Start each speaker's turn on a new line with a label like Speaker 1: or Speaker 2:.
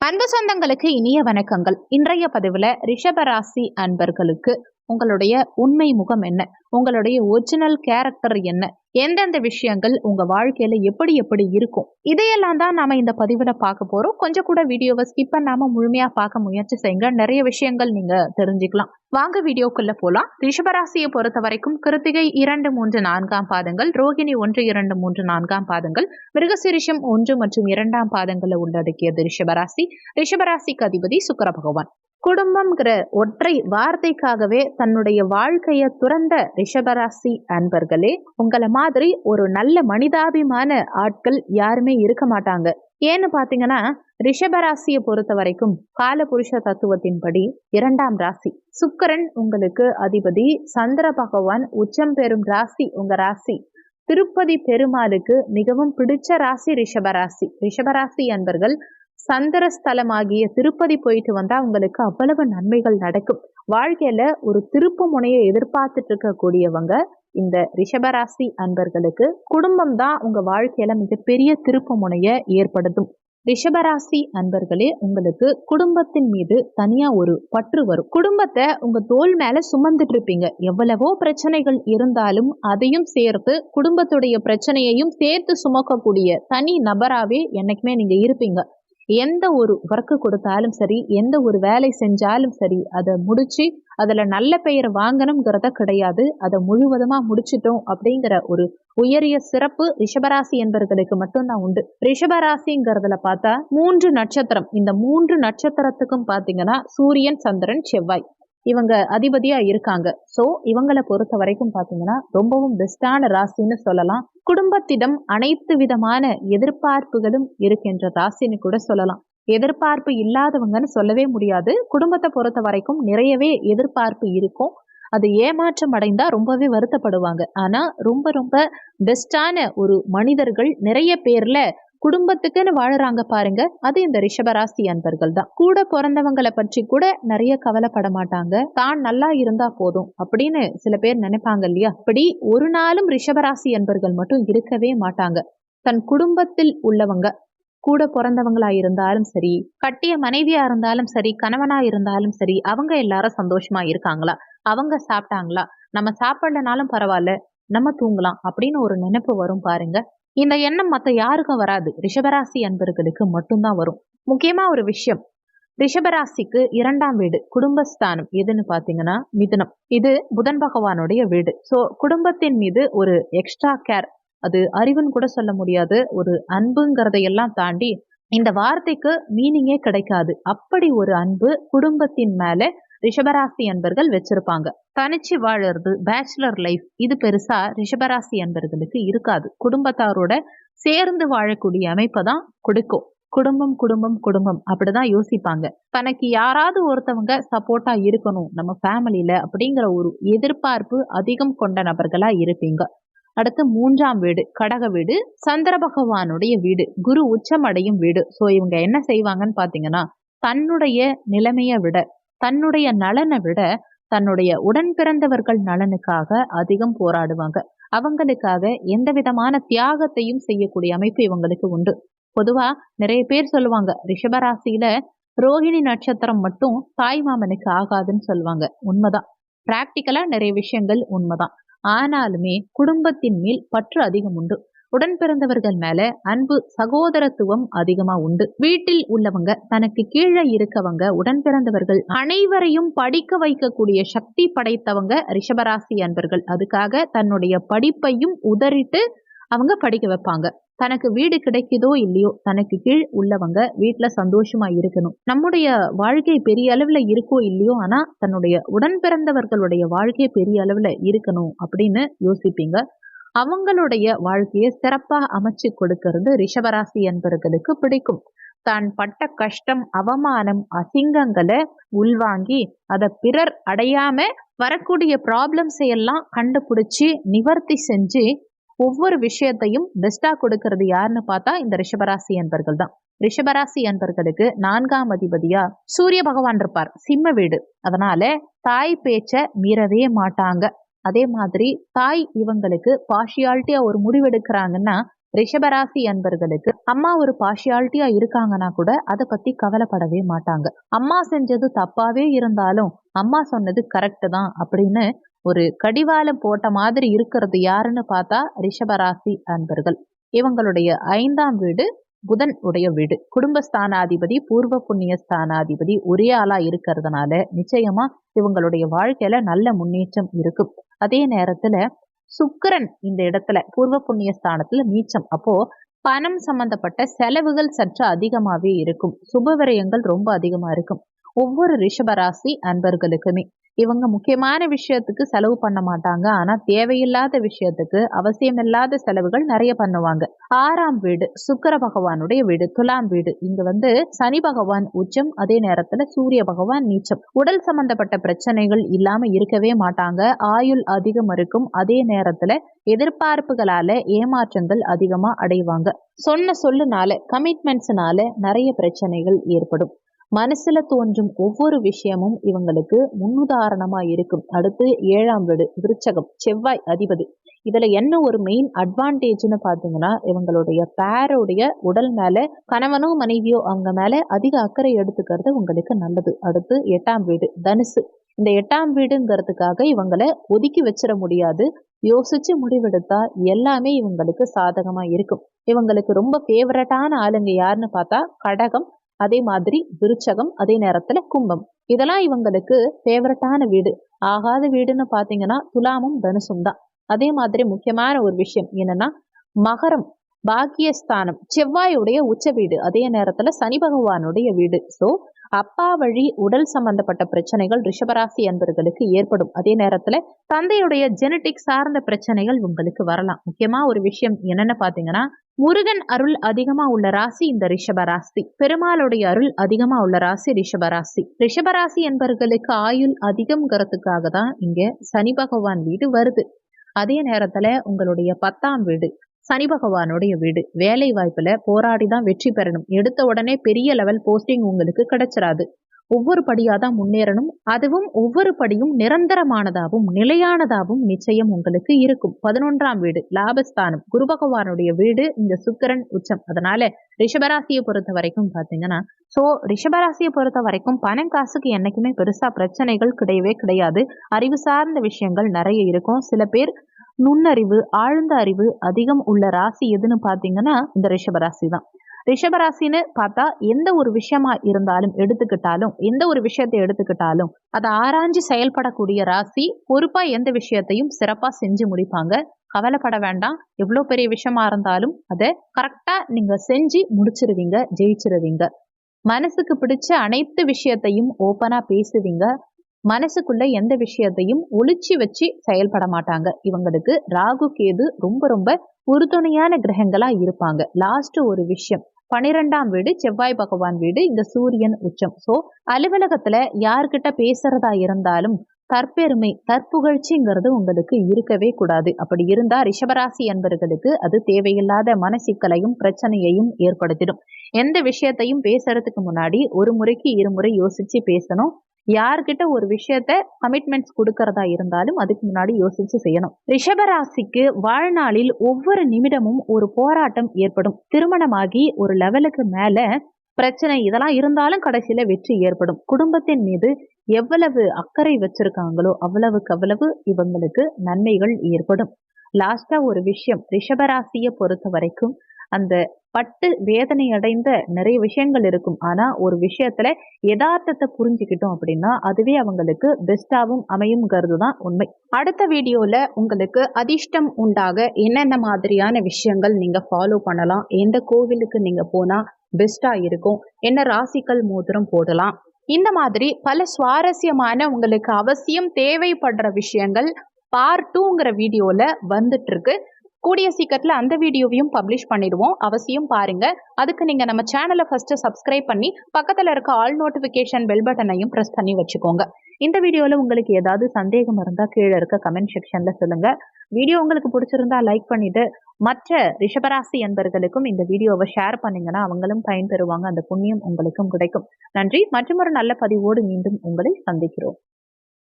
Speaker 1: அன்பு சொந்தங்களுக்கு இனிய வணக்கங்கள். இன்றைய பதிவுல ரிஷபராசி அன்பர்களுக்கு உங்களுடைய உண்மை முகம் என்ன? உங்களுடைய ஒரிஜினல் கேரக்டர் என்ன? எந்தெந்த விஷயங்கள் உங்க வாழ்க்கையில எப்படி எப்படி இருக்கும்? இதையெல்லாம் தான் நாம இந்த பதிவுல பார்க்க போறோம். கொஞ்சம் கூட வீடியோவை ஸ்கிப் பண்ணாம முழுமையா பார்க்க முயற்சி செய்யுங்க. நிறைய விஷயங்கள் நீங்க தெரிஞ்சுக்கலாம். வாங்க வீடியோக்குள்ள போலாம். ரிஷபராசியை பொறுத்த வரைக்கும் கிருத்திகை இரண்டு மூன்று நான்காம் பாதங்கள் ரோகிணி ஒன்று இரண்டு மூன்று நான்காம் பாதங்கள் மிருகசிரிஷம் ஒன்று மற்றும் இரண்டாம் பாதங்களை உள்ளடக்கியது ரிஷபராசி? ரிஷபராசிக்கு அதிபதி சுக்கர பகவான். குடும்பம்ங்கிற ஒற்றை வார்த்தைக்காகவே தன்னுடைய வாழ்க்கையை துறந்த ரிஷபராசி அன்பர்களே உங்களை மாதிரி ஒரு நல்ல மனிதாபிமான ஆட்கள் யாருமே இருக்க மாட்டாங்க. ஏன்னு பாத்தீங்கன்னா ரிஷபராசியை பொறுத்த வரைக்கும் காலபுருஷ தத்துவத்தின்படி இரண்டாம் ராசி. சுக்கரன் உங்களுக்கு அதிபதி சந்திர பகவான் உச்சம் பெறும் ராசி உங்க ராசி. திருப்பதி பெருமாளுக்கு மிகவும் பிடிச்ச ராசி ரிஷபராசி. ரிஷபராசி அன்பர்கள் சந்திரஸ்தலமாகிய திருப்பதி போயிட்டு வந்தா உங்களுக்கு அவ்வளவு நன்மைகள் நடக்கும். வாழ்க்கையில ஒரு திருப்பு முனையை எதிர்பார்த்துட்டு இருக்கக்கூடியவங்க இந்த ரிஷபராசி அன்பர்களுக்கு குடும்பம் தான் உங்க வாழ்க்கையில மிகப்பெரிய திருப்பு முனையை ஏற்படுத்தும். ரிஷபராசி அன்பர்களே உங்களுக்கு குடும்பத்தின் மீது தனியா ஒரு பற்று வரும். குடும்பத்தை உங்க தோல் மேல சுமந்துட்டு இருப்பீங்க. எவ்வளவோ பிரச்சனைகள் இருந்தாலும் அதையும் சேர்த்து குடும்பத்துடைய பிரச்சனையையும் சேர்த்து சுமக்கக்கூடிய தனி நபராகவே என்னைக்குமே நீங்க இருப்பீங்க. எந்த ஒரு ஒர்க்கு கொடுத்தாலும் சரி எந்த ஒரு வேலை செஞ்சாலும் சரி அதை முடிச்சு அதில் நல்ல பெயர் வாங்கணுங்கிறத கிடையாது. அதை முழுவதுமாக முடிச்சிட்டோம் அப்படிங்கிற ஒரு உயரிய சிறப்பு ரிஷபராசி என்பவர்களுக்கு மட்டும்தான் உண்டு. ரிஷபராசிங்கிறதுல பார்த்தா மூன்று நட்சத்திரம். இந்த மூன்று நட்சத்திரத்துக்கும் பார்த்தீங்கன்னா சூரியன் சந்திரன் செவ்வாய். இவங்க அதிபதியா இருக்காங்க. ஸோ இவங்களை பொறுத்த வரைக்கும் பார்த்தீங்கன்னா ரொம்பவும் பெஸ்டான ராசின்னு சொல்லலாம். குடும்பத்திடம் அனைத்து விதமான எதிர்பார்ப்புகளும் இருக்கின்ற ராசின்னு கூட சொல்லலாம். எதிர்பார்ப்பு இல்லாதவங்கன்னு சொல்லவே முடியாது. குடும்பத்தை பொறுத்த வரைக்கும் நிறையவே எதிர்பார்ப்பு இருக்கும். அது ஏமாற்றம் அடைந்தா ரொம்பவே வருத்தப்படுவாங்க. ஆனா ரொம்ப ரொம்ப பெஸ்டான ஒரு மனிதர்கள் நிறைய பேர்ல குடும்பத்துக்குன்னு வாழறாங்க பாருங்க. அது இந்த ரிஷபராசி அன்பர்கள் தான். கூட பிறந்தவங்களை பற்றி கூட நிறைய கவலைப்பட மாட்டாங்க. தான் நல்லா இருந்தா போதும் அப்படின்னு சில பேர் நினைப்பாங்க இல்லையா? அப்படி ஒரு நாளும் ரிஷபராசி அன்பர்கள் மட்டும் இருக்கவே மாட்டாங்க. தன் குடும்பத்தில் உள்ளவங்க கூட பிறந்தவங்களா இருந்தாலும் சரி கட்டிய மனைவியா இருந்தாலும் சரி கணவனா இருந்தாலும் சரி அவங்க எல்லாரும் சந்தோஷமா இருக்காங்களா? அவங்க சாப்பிட்டாங்களா? நம்ம சாப்பிடலனாலும் பரவாயில்ல நம்ம தூங்கலாம் அப்படின்னு ஒரு நினைப்பு வரும் பாருங்க. இந்த எண்ணம் மற்ற யாருக்கும் வராது. ரிஷபராசி அன்பர்களுக்கு மட்டும்தான் வரும். முக்கியமா ஒரு விஷயம். ரிஷபராசிக்கு இரண்டாம் வீடு குடும்பஸ்தானம். எதுன்னு பாத்தீங்கன்னா மிதுனம். இது புதன் பகவானுடைய வீடு. ஸோ குடும்பத்தின் மீது ஒரு எக்ஸ்ட்ரா கேர் அது அறிவுன்னு கூட சொல்ல முடியாது. ஒரு அன்புங்கிறதையெல்லாம் தாண்டி இந்த வார்த்தைக்கு மீனிங்கே கிடைக்காது. அப்படி ஒரு அன்பு குடும்பத்தின் மேல ரிஷபராசி அன்பர்கள் வச்சிருப்பாங்க. தனிச்சு வாழறது பேச்சுலர் லைஃப் இது பெருசா ரிஷபராசி அன்பர்களுக்கு இருக்காது. குடும்பத்தாரோட சேர்ந்து வாழக்கூடிய அமைப்பை தான் கொடுக்கும். குடும்பம் குடும்பம் குடும்பம் அப்படிதான் யோசிப்பாங்க. தனக்கு யாராவது ஒருத்தவங்க சப்போர்ட்டா இருக்கணும். நம்ம ஃபேமிலியில அப்படிங்கிற ஒரு எதிர்பார்ப்பு அதிகம் கொண்ட நபர்களா இருப்பீங்க. அடுத்து மூன்றாம் வீடு கடக வீடு சந்திர பகவானுடைய வீடு குரு உச்சமடையும் வீடு. ஸோ இவங்க என்ன செய்வாங்கன்னு பாத்தீங்கன்னா தன்னுடைய நிலைமையை விட தன்னுடைய நலனை விட தன்னுடைய உடன் பிறந்தவர்கள் நலனுக்காக அதிகம் போராடுவாங்க. அவங்களுக்காக எந்த விதமான தியாகத்தையும் செய்யக்கூடிய அமைப்பு இவங்களுக்கு உண்டு. பொதுவா நிறைய பேர் சொல்லுவாங்க ரிஷபராசியில ரோஹிணி நட்சத்திரம் மட்டும் தாய் மாமனுக்கு ஆகாதுன்னு சொல்லுவாங்க. உண்மைதான். பிராக்டிக்கலா நிறைய விஷயங்கள் உண்மைதான். ஆனாலுமே குடும்பத்தின் மேல் பற்று அதிகம் உண்டு. உடன் பிறந்தவர்கள் மேல அன்பு சகோதரத்துவம் அதிகமா உண்டு. வீட்டில் உள்ளவங்க தனக்கு கீழே இருக்கவங்க உடன் பிறந்தவர்கள் அனைவரையும் படிக்க வைக்கக்கூடிய சக்தி படைத்தவங்க ரிஷபராசி அன்பர்கள். அதுக்காக தன்னுடைய படிப்பையும் உதறிட்டு அவங்க படிக்க வைப்பாங்க. தனக்கு வீடு கிடைக்குதோ இல்லையோ தனக்கு கீழ் உள்ளவங்க வீட்டுல சந்தோஷமா இருக்கணும். நம்முடைய வாழ்க்கை பெரிய அளவுல இருக்கோ இல்லையோ ஆனா தன்னுடைய உடன் பிறந்தவர்களுடைய வாழ்க்கை பெரிய அளவுல இருக்கணும் அப்படின்னு யோசிப்பீங்க. அவங்களுடைய வாழ்க்கையை சிறப்பாக அமைச்சு கொடுக்கிறது ரிஷபராசி என்பவர்களுக்கு பிடிக்கும். தான் பட்ட கஷ்டம் அவமானம் அசிங்கங்களை உள்வாங்கி அதை பிறர் அடையாம வரக்கூடிய ப்ராப்ளம்ஸ் எல்லாம் கண்டுபிடிச்சி நிவர்த்தி செஞ்சு ஒவ்வொரு விஷயத்தையும் பெஸ்டா கொடுக்கறது யாருன்னு பார்த்தா இந்த ரிஷபராசி என்பர்கள் தான். ரிஷபராசி என்பர்களுக்கு நான்காம் அதிபதியா சூரிய பகவான் இருப்பார். சிம்ம வீடு. அதனால தாய் பேச்ச மீறவே மாட்டாங்க. அதே மாதிரி தாய் இவங்களுக்கு பார்ஷியாலிட்டியா ஒரு முடிவெடுக்கிறாங்கன்னா ரிஷபராசி அன்பர்களுக்கு அம்மா ஒரு பார்ஷியாலிட்டியா இருக்காங்கன்னா கூட அதை பத்தி கவலைப்படவே மாட்டாங்க. அம்மா செஞ்சது தப்பாவே இருந்தாலும் அம்மா சொன்னது கரெக்ட் தான் அப்படின்னு ஒரு கடிவாளம் போட்ட மாதிரி இருக்கிறது யாருன்னு பார்த்தா ரிஷபராசி அன்பர்கள். இவங்களுடைய ஐந்தாம் வீடு புதன் உடைய வீடு. குடும்பஸ்தானாதிபதி பூர்வ புண்ணிய ஸ்தானாதிபதி ஒரே ஆளா இருக்கிறதுனால நிச்சயமா இவங்களுடைய வாழ்க்கையில நல்ல முன்னேற்றம் இருக்கும். அதே நேரத்துல சுக்கிரன் இந்த இடத்துல பூர்வ புண்ணிய ஸ்தானத்துல நீச்சம். அப்போ பணம் சம்பந்தப்பட்ட செலவுகள் சற்று அதிகமாகவே இருக்கும். சுப விரயங்கள் ரொம்ப அதிகமா இருக்கும். ஒவ்வொரு ரிஷபராசி அன்பர்களுக்குமே. இவங்க முக்கியமான விஷயத்துக்கு செலவு பண்ண மாட்டாங்க. ஆனா தேவையில்லாத விஷயத்துக்கு அவசியமில்லாத செலவுகள் நிறைய பண்ணுவாங்க. ஆறாம் வீடு சுக்கர பகவானுடைய வீடு துலாம் வீடு. இங்க வந்து சனி பகவான் உச்சம் அதே நேரத்துல சூரிய பகவான் நீச்சம். உடல் சம்பந்தப்பட்ட பிரச்சனைகள் இல்லாம இருக்கவே மாட்டாங்க. ஆயுள் அதிகம் இருக்கும். அதே நேரத்துல எதிர்பார்ப்புகளால ஏமாற்றங்கள் அதிகமா அடைவாங்க. சொன்ன சொல்லுனால கமிட்மெண்ட்ஸ்னால நிறைய பிரச்சனைகள் ஏற்படும். மனசுல தோன்றும் ஒவ்வொரு விஷயமும் இவங்களுக்கு முன்னுதாரணமா இருக்கும். அடுத்து ஏழாம் வீடு விருச்சகம் செவ்வாய் அதிபதி. இதுல என்ன ஒரு மெயின் அட்வான்டேஜ்னு பாத்தீங்கன்னா இவங்களுடைய பேரோடைய உடல் மேல கணவனோ மனைவியோ அவங்க மேல அதிக அக்கறை எடுத்துக்கிறது உங்களுக்கு நல்லது. அடுத்து எட்டாம் வீடு தனுசு. இந்த எட்டாம் வீடுங்கிறதுக்காக இவங்களை ஒதுக்கி வச்சிட முடியாது. யோசிச்சு முடிவெடுத்தா எல்லாமே இவங்களுக்கு சாதகமா இருக்கும். இவங்களுக்கு ரொம்ப ஃபேவரட்டான ஆளுங்க யாருன்னு பார்த்தா கடகம் அதே மாதிரி விருச்சகம் அதே நேரத்துல கும்பம். இதெல்லாம் இவங்களுக்கு ஃபேவரட்டான வீடு. ஆகாத வீடுன்னு பாத்தீங்கன்னா துலாமும் தனுசும் தான். அதே மாதிரி முக்கியமான ஒரு விஷயம் என்னன்னா மகரம் பாக்கியஸ்தானம் செவ்வாயுடைய உச்ச வீடு. அதே நேரத்துல சனி பகவானுடைய வீடு. ஸோ அப்பா வழி உடல் சம்பந்தப்பட்ட பிரச்சனைகள் ரிஷபராசி என்பர்களுக்கு ஏற்படும். அதே நேரத்துல தந்தையுடைய ஜெனட்டிக் சார்ந்த பிரச்சனைகள் உங்களுக்கு வரலாம். முக்கியமா ஒரு விஷயம் என்னன்னு பாத்தீங்கன்னா முருகன் அருள் அதிகமா உள்ள ராசி இந்த ரிஷபராசி. பெருமாளுடைய அருள் அதிகமா உள்ள ராசி ரிஷபராசி. ரிஷபராசி என்பவர்களுக்கு ஆயுள் அதிகம்ங்கிறதுக்காக தான் இங்க சனி பகவான் வீடு வருது. அதே நேரத்துல உங்களுடைய பத்தாம் வீடு. சனி பகவானுடைய வீடு. வேலை வாய்ப்புல போராடி தான் வெற்றி பெறணும். எடுத்த உடனே பெரிய லெவல் போஸ்டிங் உங்களுக்கு கிடைச்சிராது. ஒவ்வொரு படியாக தான் முன்னேறணும். அதுவும் ஒவ்வொரு படியும் நிரந்தரமானதாகவும் நிலையானதாகவும் நிச்சயம் உங்களுக்கு இருக்கும். பதினொன்றாம் வீடு லாபஸ்தானம். குரு பகவானுடைய வீடு இந்த சுக்கரன் உச்சம். அதனால ரிஷபராசியை பொறுத்த வரைக்கும் பார்த்தீங்கன்னா ஸோ ரிஷபராசியை பொறுத்த வரைக்கும் பணம் காசுக்கு என்னைக்குமே பெருசா பிரச்சனைகள் கிடையவே கிடையாது. அறிவு சார்ந்த விஷயங்கள் நிறைய இருக்கும். சில பேர் நுண்ணறிவு ஆழ்ந்த அறிவு அதிகம் உள்ள ராசி எதுன்னு பார்த்தீங்கன்னா இந்த ரிஷபராசி தான் ரிஷபராசின்னு பார்த்தா எந்த ஒரு விஷயமா இருந்தாலும் எடுத்துக்கிட்டாலும் எந்த ஒரு விஷயத்தை எடுத்துக்கிட்டாலும் அதை ஆராய்ஞ்சு செயல்படக்கூடிய ராசி பொறுப்பா எந்த விஷயத்தையும் சிறப்பா செஞ்சு முடிப்பாங்க. கவலைப்பட வேண்டாம். எவ்வளோ பெரிய விஷயமா இருந்தாலும் அதை கரெக்டா நீங்க செஞ்சு முடிச்சிருவீங்க ஜெயிச்சிருவீங்க. மனசுக்கு பிடிச்ச அனைத்து விஷயத்தையும் ஓப்பனா பேசுவீங்க. மனசுக்குள்ள எந்த விஷயத்தையும் ஒளிச்சு வச்சு செயல்பட மாட்டாங்க. இவங்களுக்கு ராகு கேது ரொம்ப ரொம்ப உறுதுணையான கிரகங்களா இருப்பாங்க. லாஸ்ட் ஒரு விஷயம். பனிரெண்டாம் வீடு செவ்வாய் பகவான் வீடு இந்த சூரியன் உச்சம். ஸோ அலுவலகத்துல யார்கிட்ட பேசுறதா இருந்தாலும் தற்பெருமை தற்புகழ்ச்சிங்கிறது உங்களுக்கு இருக்கவே கூடாது. அப்படி இருந்தா ரிஷபராசி என்பவர்களுக்கு அது தேவையில்லாத மனசிக்கலையும் பிரச்சனையையும் ஏற்படுத்திடும். எந்த விஷயத்தையும் பேசுறதுக்கு முன்னாடி ஒரு முறைக்கு இருமுறை யோசிச்சு பேசணும். யார்கிட்ட ஒரு விஷயத்த கமிட்மெண்ட்ஸ் கொடுக்கறதா இருந்தாலும் அதுக்கு முன்னாடி யோசிச்சு செய்யணும். ரிஷபராசிக்கு வாழ்நாளில் ஒவ்வொரு நிமிடமும் ஒரு போராட்டம் ஏற்படும். திருமணமாகி ஒரு லெவலுக்கு மேல பிரச்சனை இதெல்லாம் இருந்தாலும் கடைசியில வெற்றி ஏற்படும். குடும்பத்தின் மீது எவ்வளவு அக்கறை வச்சிருக்காங்களோ அவ்வளவுக்கு அவ்வளவு இவங்களுக்கு நன்மைகள் ஏற்படும். லாஸ்டா ஒரு விஷயம் ரிஷபராசியை பொறுத்த வரைக்கும் அந்த பட்டு வேதனை அடைந்த நிறைய விஷயங்கள் இருக்கும். ஆனா ஒரு விஷயத்துல யதார்த்தத்தை புரிஞ்சுக்கிட்டோம் அப்படின்னா அதுவே அவங்களுக்கு பெஸ்டாவும் அமையுங்கிறது தான் உண்மை. அடுத்த வீடியோல உங்களுக்கு அதிர்ஷ்டம் உண்டாக என்னென்ன மாதிரியான விஷயங்கள் நீங்க ஃபாலோ பண்ணலாம் எந்த கோவிலுக்கு நீங்க போனா பெஸ்டா இருக்கும் என்ன ராசிக்கல் மோதிரம் போடலாம் இந்த மாதிரி பல சுவாரஸ்யமான உங்களுக்கு அவசியம் தேவைப்படுற விஷயங்கள் பார்ட் டூங்கிற வீடியோவில் வந்துட்டு இருக்கு கூடிய சீக்கிரத்தில் அந்த வீடியோவையும் பப்ளிஷ் பண்ணிடுவோம். அவசியம் பாருங்க. அதுக்கு நீங்கள் நம்ம சேனலை ஃபர்ஸ்ட் சப்ஸ்கிரைப் பண்ணி பக்கத்தில் இருக்க ஆல் நோட்டிஃபிகேஷன் பெல் பட்டனையும் ப்ரெஸ் பண்ணி வச்சுக்கோங்க. இந்த வீடியோவில் உங்களுக்கு ஏதாவது சந்தேகம் இருந்தால் கீழே இருக்க கமெண்ட் செக்ஷனில் சொல்லுங்கள் வீடியோ உங்களுக்கு பிடிச்சிருந்தா லைக் பண்ணிட்டு மற்ற ரிஷபராசி என்பர்களுக்கும் இந்த வீடியோவை ஷேர் பண்ணீங்கன்னா அவங்களும் பயன்பெறுவாங்க. அந்த புண்ணியம் உங்களுக்கும் கிடைக்கும். நன்றி. மற்றும் ஒரு நல்ல பதிவோடு மீண்டும் உங்களை சந்திக்கிறோம்.